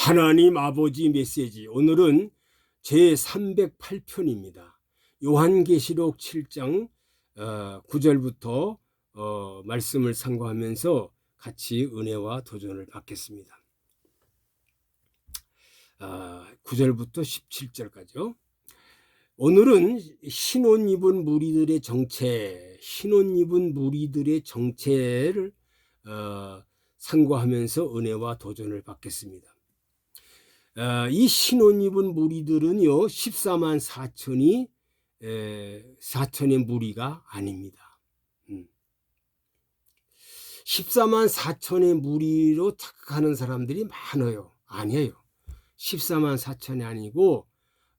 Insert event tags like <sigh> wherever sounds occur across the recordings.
하나님 아버지 메시지 오늘은 제 308편입니다. 요한계시록 7장 9절부터 어, 말씀을 상고하면서 같이 은혜와 도전을 받겠습니다. 9절부터 17절까지요. 오늘은 신혼 입은 무리들의 정체, 신혼 입은 무리들의 정체를 어, 상고하면서 은혜와 도전을 받겠습니다. 어, 이 신혼 입은 무리들은요 14만 4천이 4천의 무리가 아닙니다. 음. 14만 4천의 무리로 착각하는 사람들이 많아요. 아니에요. 14만 4천이 아니고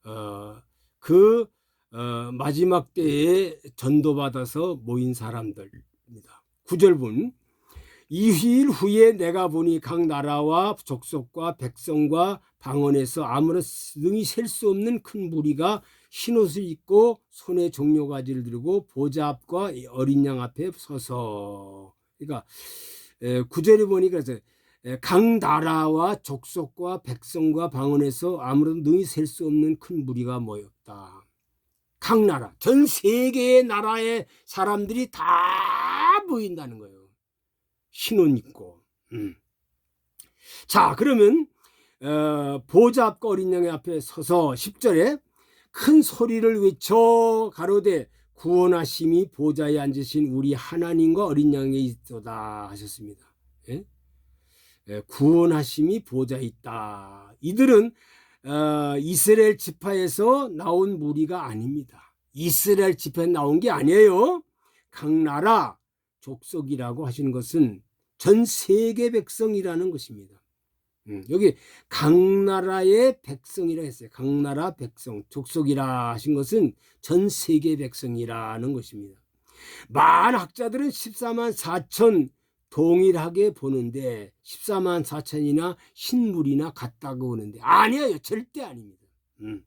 어, 그 어, 마지막 때에 전도받아서 모인 사람들입니다. 9절분 이일 후에 내가 보니 각 나라와 족속과 백성과 방언에서 아무런 능히 셀 수 없는 큰 무리가 흰옷을 입고 손에 종려가지를 들고 보좌 앞과 어린 양 앞에 서서 그러니까 구절에 보니까 각 나라와 족속과 백성과 방언에서 아무런 능히 셀 수 없는 큰 무리가 모였다. 각 나라, 전 세계의 나라의 사람들이 다 모인다는 거예요. 흰옷 입고. 음. 자, 그러면 어, 앞과 어린 양의 앞에 서서 10절에 큰 소리를 외쳐 가로되 구원하심이 보좌에 앉으신 우리 하나님과 어린 양에 있도다 하셨습니다. 예? 예, 구원하심이 보좌에 있다. 이들은 어, 이스라엘 지파에서 나온 무리가 아닙니다. 이스라엘 지파에 나온 게 아니에요. 각 나라 족속이라고 하시는 것은 전 세계 백성이라는 것입니다. 음, 여기 각 나라의 백성이라 했어요. 각 나라 백성, 족속이라 하신 것은 전 세계 백성이라는 것입니다. 많은 학자들은 14만 4천 동일하게 보는데 14만 4천이나 신물이나 같다고 보는데 아니에요. 절대 아닙니다. 음,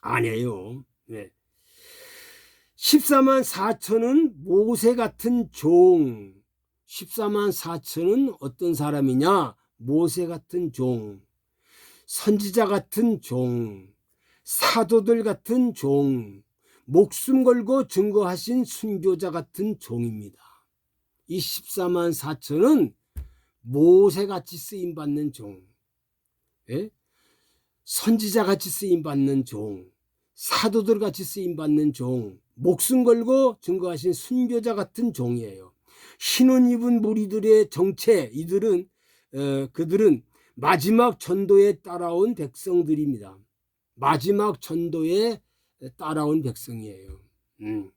아니에요. 네. 14만 4천은 모세 같은 종, 14만 4천은 어떤 사람이냐? 모세 같은 종, 선지자 같은 종, 사도들 같은 종, 목숨 걸고 증거하신 순교자 같은 종입니다. 이 14만 4천은 모세같이 쓰임받는 종, 예? 선지자같이 쓰임받는 종, 사도들같이 쓰임받는 종, 목숨 걸고 증거하신 순교자 같은 종이에요. 신혼 입은 무리들의 정체, 이들은 어, 그들은 마지막 전도에 따라온 백성들입니다. 마지막 전도에 따라온 백성이에요. 음.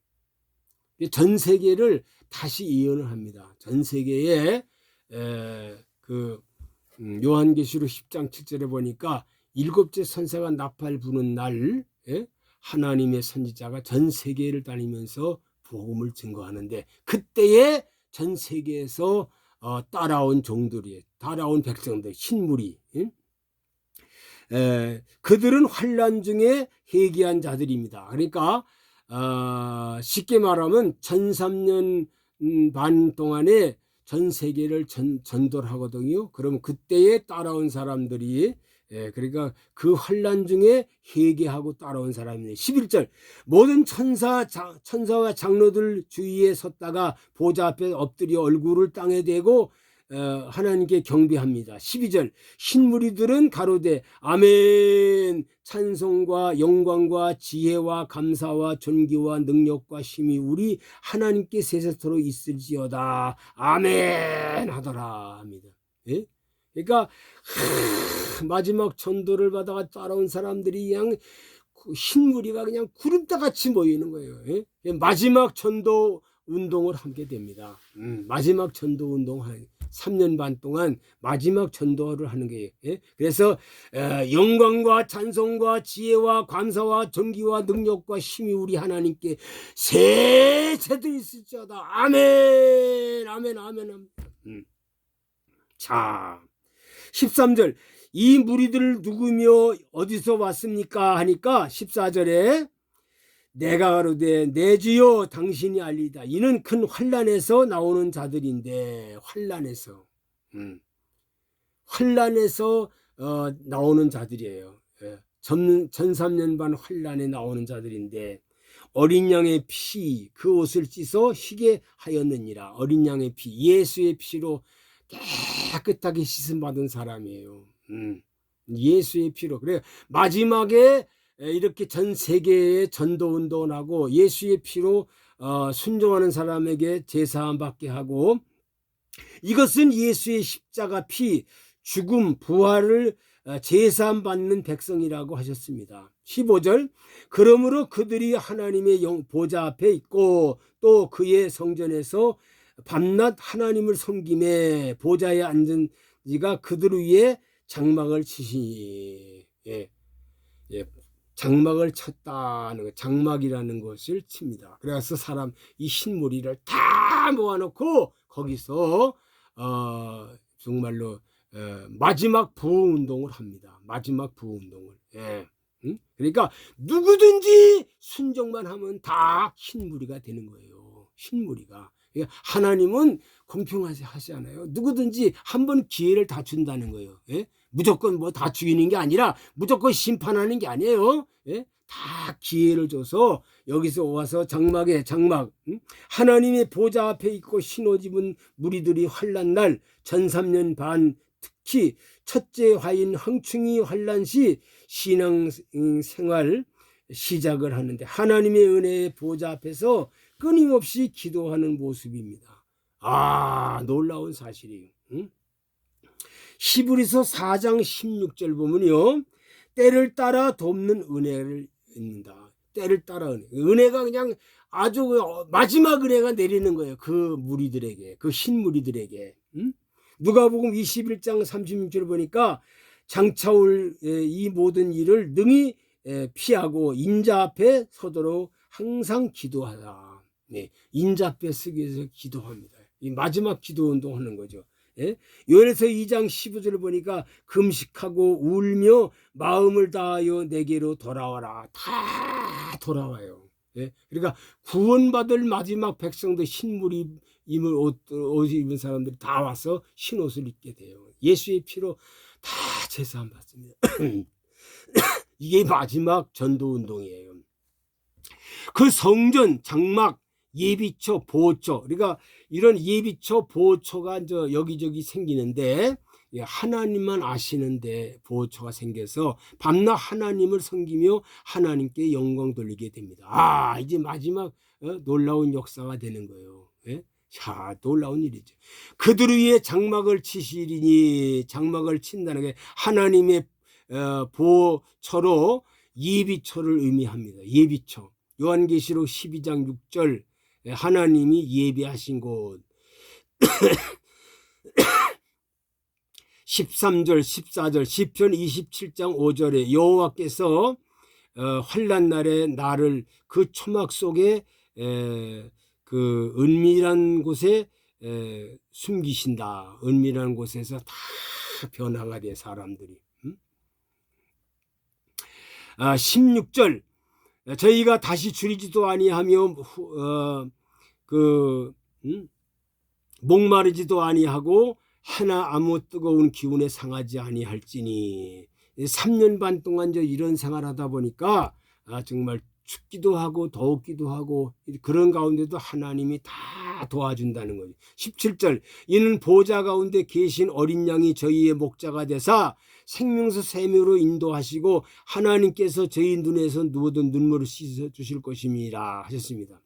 전 세계를 다시 예언을 합니다. 전 세계에 에, 그 음, 요한계시록 10장 7절에 보니까 일곱째 선사가 나팔 부는 날 예? 하나님의 선지자가 전 세계를 다니면서 복음을 증거하는데 그때에 전 세계에서 어, 따라온 종들이 따라온 백성들 신물이 에, 그들은 환란 중에 회개한 자들입니다. 그러니까 어, 쉽게 말하면 1003년 음, 반 동안에 전 세계를 전, 전도를 하거든요. 그러면 그때에 따라온 사람들이 예, 그러니까 그 환란 중에 회개하고 따라온 사람이네. 11절 모든 천사 자, 천사와 장로들 주위에 섰다가 보좌 앞에 엎드려 얼굴을 땅에 대고 어, 하나님께 경배합니다. 12절 신무리들은 가로되 아멘 찬송과 영광과 지혜와 감사와 존귀와 능력과 힘이 우리 하나님께 세세토록 있을지어다 아멘 하더라 합니다. 예? 그러니까 하, 마지막 전도를 받아가 따라온 사람들이 그냥 그 흰무리가 그냥 구름다 같이 모이는 거예요. 예? 마지막 전도 운동을 하게 됩니다. 음, 마지막 전도 운동 한 3년 반 동안 마지막 전도를 하는 거예요. 예? 그래서 에, 영광과 찬송과 지혜와 감사와 정기와 능력과 힘이 우리 하나님께 세세도 있을지어다. 아멘, 아멘, 아멘. 아멘. 음. 자, 13절 이 무리들을 누구며 어디서 왔습니까 하니까 14절에 내가 가로되 내 주여 당신이 알리다 이는 큰 환란에서 나오는 자들인데 환란에서 음. 환란에서 어, 나오는 자들이에요. 예. 전, 전삼년반 환란에 나오는 자들인데 어린 양의 피 그 옷을 찢어 희게 하였느니라 어린 양의 피 예수의 피로 깨끗하게 씻음 받은 사람이에요. 음. 예수의 피로 그래 마지막에 이렇게 전 세계에 전도 운동을 하고 예수의 피로 어, 순종하는 사람에게 제사함 받게 하고 이것은 예수의 십자가 피 죽음 부활을 어, 제사함 받는 백성이라고 하셨습니다. 15절 그러므로 그들이 하나님의 영, 보좌 앞에 있고 또 그의 성전에서 밤낮 하나님을 섬김에 보좌에 앉은 이가 그들 위에 장막을 치시니 예, 예, 장막을 쳤다는 거, 장막이라는 것을 칩니다. 그래서 사람 이 흰무리를 다 모아놓고 거기서 어, 정말로 어, 마지막 부흥 운동을 합니다. 마지막 부흥 운동을. 예. 응? 그러니까 누구든지 순종만 하면 다 흰무리가 되는 거예요. 흰무리가. 그러니까 하나님은 공평하시잖아요. 누구든지 한 번 기회를 다 준다는 거예요. 예? 무조건 뭐 다 죽이는 게 아니라 무조건 심판하는 게 아니에요. 예? 다 기회를 줘서 여기서 와서 장막에 장막 응? 하나님의 보좌 앞에 있고 신옷 입은 무리들이 환란 날 전삼년 반 특히 첫째 화인 황충이 환란 시 신앙 생활 시작을 하는데 하나님의 은혜의 보좌 앞에서 끊임없이 기도하는 모습입니다. 아 놀라운 사실이에요. 응? 히브리서 4장 16절 보면요. 때를 따라 돕는 은혜를 있는다. 때를 따라 은혜. 은혜가 그냥 아주 그 마지막 은혜가 내리는 거예요. 그 무리들에게, 그 흰 무리들에게. 응? 누가복음 21장 36절 보니까 장차올 이 모든 일을 능히 피하고 인자 앞에 서도록 항상 기도하라. 네, 인자 앞에 쓰기 위해서 기도합니다. 이 마지막 기도 운동하는 거죠. 예? 요에서 2장 15절을 보니까 금식하고 울며 마음을 다하여 내게로 돌아와라. 다 돌아와요. 예? 그러니까 구원받을 마지막 백성들 흰물이 임을 옷, 옷 입은 사람들이 다 와서 흰 옷을 입게 돼요. 예수의 피로 다 제사함 받습니다. <coughs> 이게 마지막 전도 운동이에요. 그 성전 장막 예비처 보호처 그러니까 이런 예비처 보호처가 이제 여기저기 생기는데 예, 하나님만 아시는데 보호처가 생겨서 밤낮 하나님을 섬기며 하나님께 영광 돌리게 됩니다. 아 이제 마지막 어, 놀라운 역사가 되는 거예요. 예? 자 놀라운 일이죠. 그들 위에 장막을 치시리니 장막을 친다는 게 하나님의 어, 보호처로 예비처를 의미합니다. 예비처. 요한계시록 12장 6절 하나님이 예비하신 곳 <coughs> 13절 14절 시편 27장 5절에 여호와께서 어, 환란 날에 나를 그 초막 속에 에, 그 은밀한 곳에 에, 숨기신다. 은밀한 곳에서 다 변화가 돼 사람들이. 음? 아, 16절 저희가 다시 줄이지도 아니하며 어, 그 음? 목마르지도 아니하고 하나 아무 뜨거운 기운에 상하지 아니할지니 3년 반 동안 저 이런 생활하다 보니까 아, 정말 춥기도 하고 더웠기도 하고 그런 가운데도 하나님이 다 도와준다는 거죠. 17절 이는 보좌 가운데 계신 어린 양이 저희의 목자가 되사 생명수 세미로 인도하시고 하나님께서 저희 눈에서 누워든 눈물을 씻어 주실 것입니다 하셨습니다.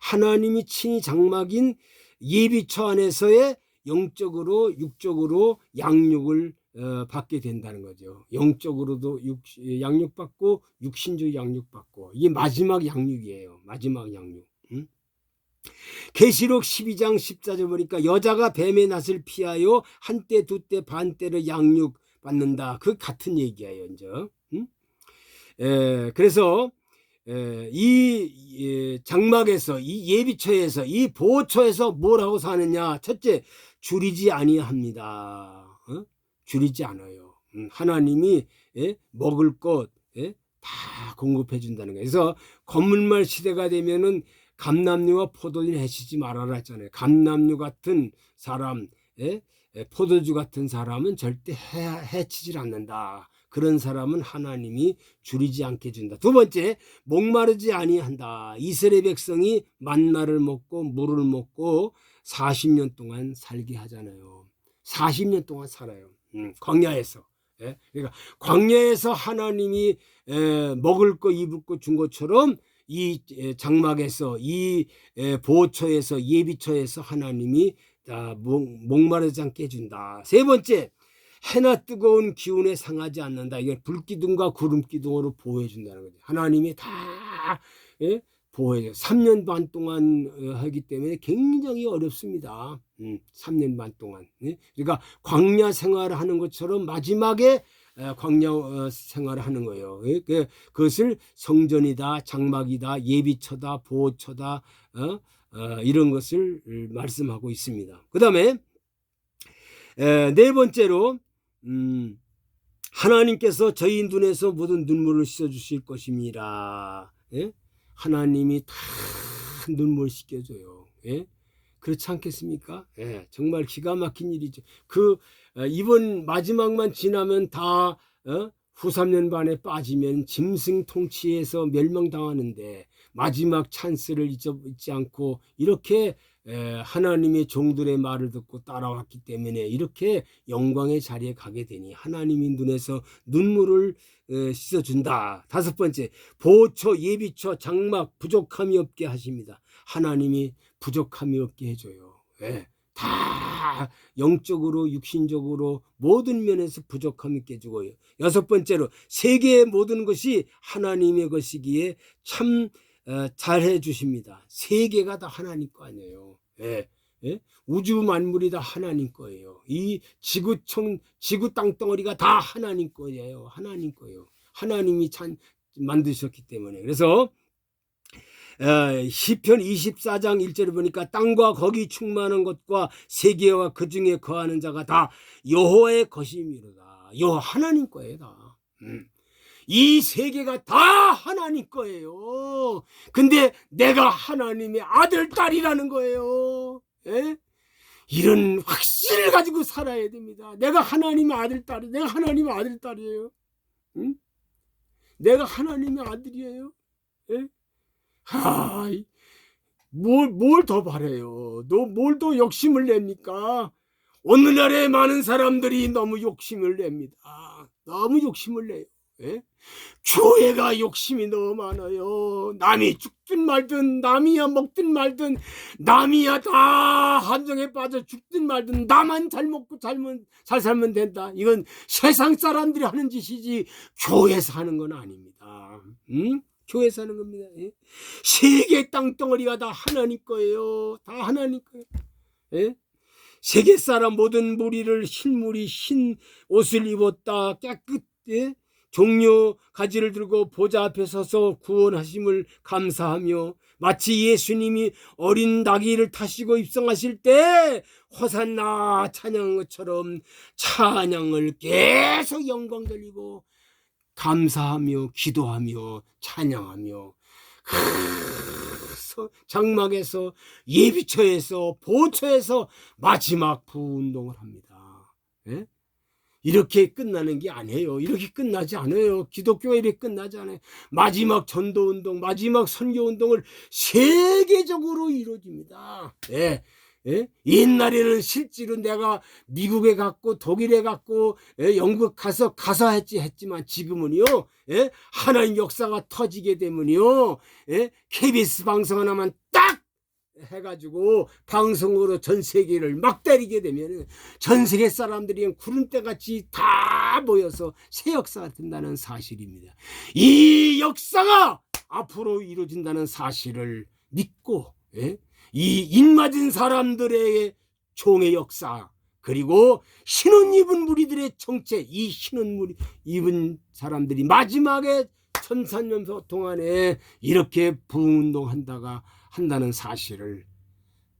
하나님이 친히 장막인 예비처 안에서의 영적으로 육적으로 양육을 어, 받게 된다는 거죠. 영적으로도 육, 양육받고 육신적 양육받고 이게 마지막 양육이에요. 마지막 양육. 응? 계시록 12장 14절 보니까 여자가 뱀의 낯을 피하여 한때 두때 반때를 양육 받는다. 그 같은 얘기예요. 이제. 응? 에, 그래서 에, 이 장막에서 이 예비처에서 이 보호처에서 뭘 하고 사느냐? 첫째 줄이지 아니합니다. 어? 줄이지 않아요. 음, 하나님이 예? 먹을 것 예? 다 공급해 준다는 거예요. 그래서 건물말 시대가 되면은 감남류와 포도인 해치지 말아라 했잖아요. 감남류 같은 사람, 예? 에, 포도주 같은 사람은 절대 해, 해치질 않는다. 그런 사람은 하나님이 줄이지 않게 준다. 두 번째, 목마르지 아니한다. 이스라엘 백성이 만나를 먹고 물을 먹고 40년 동안 살게 하잖아요. 40년 동안 살아요. 음, 광야에서. 예? 그러니까 광야에서 하나님이 에, 먹을 거 입을 거 준 것처럼 이 에, 장막에서 이 에, 보호처에서 예비처에서 하나님이 자, 목, 목마르지 않게 해준다. 세 번째, 해나 뜨거운 기운에 상하지 않는다. 이게 불기둥과 구름기둥으로 보호해 준다는 거죠. 하나님이 다 예? 보호해. 3년 반 동안 어, 하기 때문에 굉장히 어렵습니다. 음, 3년 반 동안. 예? 그러니까 광야 생활을 하는 것처럼 마지막에 에, 광야 어, 생활을 하는 거예요. 예? 그, 그것을 성전이다, 장막이다, 예비처다, 보호처다, 어? 어, 이런 것을 말씀하고 있습니다. 그 다음에 네 번째로 음, 하나님께서 저희 눈에서 모든 눈물을 씻어주실 것입니다. 예? 하나님이 다 눈물 씻겨줘요. 예? 그렇지 않겠습니까? 예, 정말 기가 막힌 일이죠. 그 어, 이번 마지막만 지나면 다 어? 후 3년 반에 빠지면 짐승 통치에서 멸망당하는데 마지막 찬스를 잊지 않고 이렇게 하나님의 종들의 말을 듣고 따라왔기 때문에 이렇게 영광의 자리에 가게 되니 하나님의 눈에서 눈물을 씻어준다. 다섯 번째, 보초, 예비처, 장막 부족함이 없게 하십니다. 하나님이 부족함이 없게 해줘요. 예. 다 영적으로 육신적으로 모든 면에서 부족함이 주고요. 여섯 번째로 세계의 모든 것이 하나님의 것이기에 참 어, 잘 해 주십니다. 세계가 다 하나님 거 아니에요. 예. 예? 우주 만물이 다 하나님 거예요. 이 지구청 지구 땅덩어리가 다 하나님 거예요. 하나님 거예요. 하나님이 참 만드셨기 때문에 그래서 어, 시편 24장 1절을 보니까 땅과 거기 충만한 것과 세계와 그 중에 거하는 자가 다 여호와의 것이미로다. 여호와 하나님 거예요 다. 음. 이 세계가 다 하나님 거예요. 근데 내가 하나님의 아들, 딸이라는 거예요. 예? 이런 확신을 가지고 살아야 됩니다. 내가 하나님의 아들, 딸이, 내가 하나님의 아들, 딸이에요. 응? 내가 하나님의 아들이에요. 예? 하, 뭘, 뭘 더 바래요? 너 뭘 더 욕심을 냅니까? 오늘날에 많은 사람들이 너무 욕심을 냅니다. 너무 욕심을 내요. 예? 교회가 욕심이 너무 많아요. 남이 죽든 말든 남이야 먹든 말든 남이야 다 함정에 빠져 죽든 말든 나만 잘 먹고 잘면 잘 살면 된다. 이건 세상 사람들이 하는 짓이지 교회에서 하는 건 아닙니다. 응? 교회에서 하는 겁니다. 예? 세계 땅덩어리가 다 하나님 거예요. 다 하나님 거예요. 예? 세계 사람 모든 무리를 흰 무리 흰 옷을 입었다 깨끗 예? 종려 가지를 들고 보좌 앞에 서서 구원하심을 감사하며 마치 예수님이 어린 나귀를 타시고 입성하실 때 호산나 찬양한 것처럼 찬양을 계속 영광 돌리고 감사하며 기도하며 찬양하며 장막에서 예비처에서 보처에서 마지막 부운동을 합니다. 예? 이렇게 끝나는 게 아니에요. 이렇게 끝나지 않아요. 기독교가 이렇게 끝나지 않아요. 마지막 전도 운동, 마지막 선교 운동을 세계적으로 이루어집니다. 예. 예? 옛날에는 실제로 내가 미국에 갔고 독일에 갔고 예? 영국 가서 가서 했지 했지만 지금은요 예? 하나님 역사가 터지게 되면요 예? KBS 방송 하나만 딱 해가지고 방송으로 전 세계를 막 때리게 되면 전 세계 사람들이 구름대 같이 다 모여서 새 역사가 된다는 사실입니다. 이 역사가 앞으로 이루어진다는 사실을 믿고 예? 이 인맞은 사람들의 종의 역사 그리고 신혼 입은 무리들의 정체 이 신혼 무리 입은 사람들이 마지막에 천산년 동안에 이렇게 부운동한다가 한다는 사실을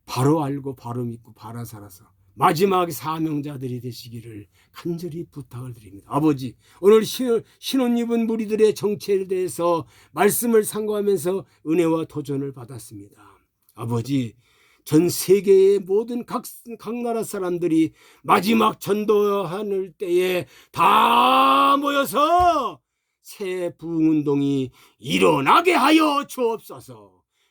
바로 알고 바로 믿고 바라 살아서 마지막 사명자들이 되시기를 간절히 부탁을 드립니다. 아버지, 오늘 신혼 입은 무리들의 정체에 대해서 말씀을 상고하면서 은혜와 도전을 받았습니다. 아버지, 전 세계의 모든 각, 각 나라 사람들이 마지막 전도하는 때에 다 모여서 새 부흥운동이 일어나게 하여 주옵소서.